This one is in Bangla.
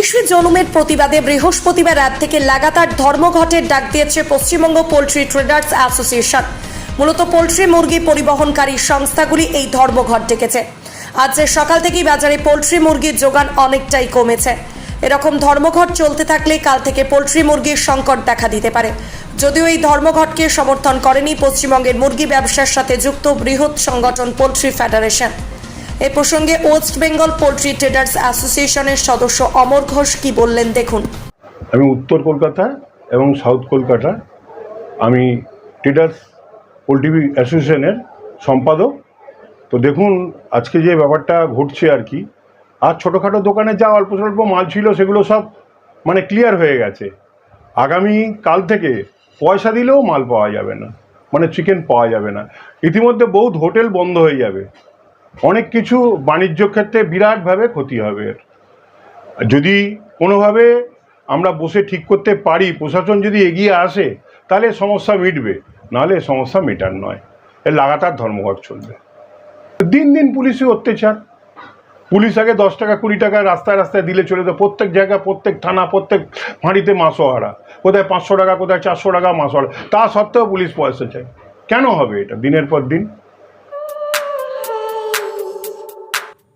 পুলিশি জলুমের প্রতিবাদে বৃহস্পতিবার রাত থেকে লাগাতার ধর্মঘটের ডাক দিয়েছে পশ্চিমবঙ্গ পোলট্রি ট্রেডার্স অ্যাসোসিয়েশন। মূলত পোলট্রি, মুরগি পরিবহনকারী সংস্থাগুলি এই ধর্মঘট ডেকেছে। আজ সকাল থেকেই বাজারে পোলট্রি, মুরগির যোগান অনেকটাই কমেছে। এরকম ধর্মঘট চলতে থাকলে কাল থেকে পোলট্রি, মুরগির সংকট দেখা দিতে পারে। যদিও এই ধর্মঘটকে সমর্থন করেনি পশ্চিমবঙ্গের মুরগি ব্যবসার সাথে যুক্ত বৃহৎ সংগঠন পোলট্রি ফেডারেশন। এ প্রসঙ্গে ওয়েস্ট বেঙ্গল পোলট্রি ট্রেডার্স অ্যাসোসিয়েশনের সদস্য অমর ঘোষ কি বললেন দেখুন। আমি উত্তর কলকাতা এবং সাউথ কলকাতা, আমি ট্রেডার্স পোলট্রি অ্যাসোসিয়েশনের সম্পাদক। তো দেখুন, আজকে যে ব্যাপারটা ঘটছে আর কি, আর ছোটোখাটো দোকানে যা অল্প স্বল্প মাল ছিল সেগুলো সব মানে ক্লিয়ার হয়ে গেছে। আগামী কাল থেকে পয়সা দিলেও মাল পাওয়া যাবে না মানে চিকেন পাওয়া যাবে না। ইতিমধ্যে বহুত হোটেল বন্ধ হয়ে যাবে। অনেক কিছু বাণিজ্য ক্ষেত্রে বিরাটভাবে ক্ষতি হবে। যদি কোনোভাবে আমরা বসে ঠিক করতে পারি, প্রশাসন যদি এগিয়ে আসে, তাহলে সমস্যা মিটবে। নাহলে সমস্যা মেটার নয়। এর লাগাতার ধর্মঘট চলবে। দিন দিন পুলিশি অত্যাচার। পুলিশ আগে দশ টাকা, কুড়ি টাকা রাস্তায় রাস্তায় দিলে চলে তো প্রত্যেক জায়গায়, প্রত্যেক থানা, প্রত্যেক ফাঁড়িতে মাসোহারা কোথায় পাঁচশো টাকা, কোথায় চারশো টাকা মাসোহারা তা সত্ত্বেও পুলিশ পয়সা চায়। কেন হবে এটা? দিনের পর দিন।